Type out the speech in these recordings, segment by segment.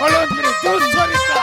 কলঙ্কিনী দুশ্চরিতা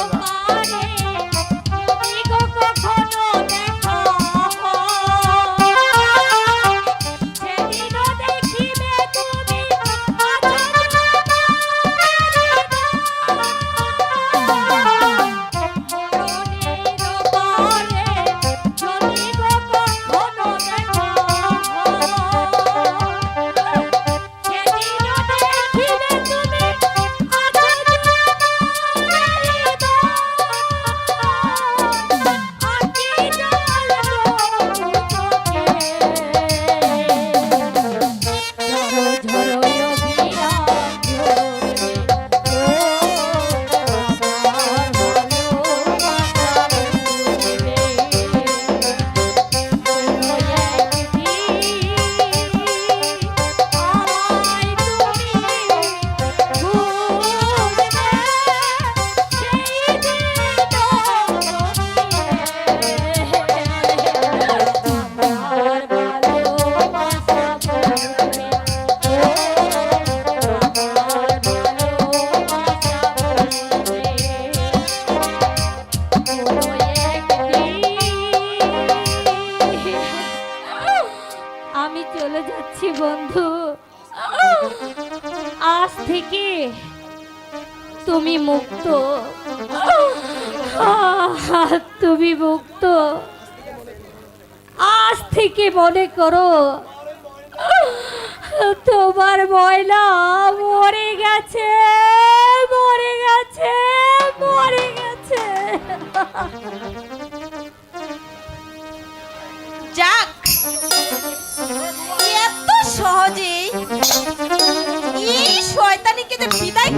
সামনে আমি চলে যাচ্ছি, বন্ধু। আজ থেকে তুমি মুক্ত। তুমি মুক্ত। আজ থেকে মনে করো, তোমার ময়লা মরে গেছে মরে গেছে মরে গেছে।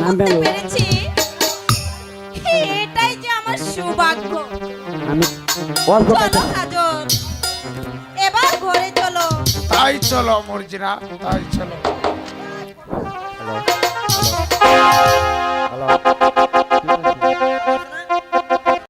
করতে পেরেছি। এটাই যে আমার সৌভাগ্য। আমি অল্প চলো কাজল এবার ঘরে চলো। তাই চলো মর্জিনা তাই চলো। হ্যালো। হ্যালো।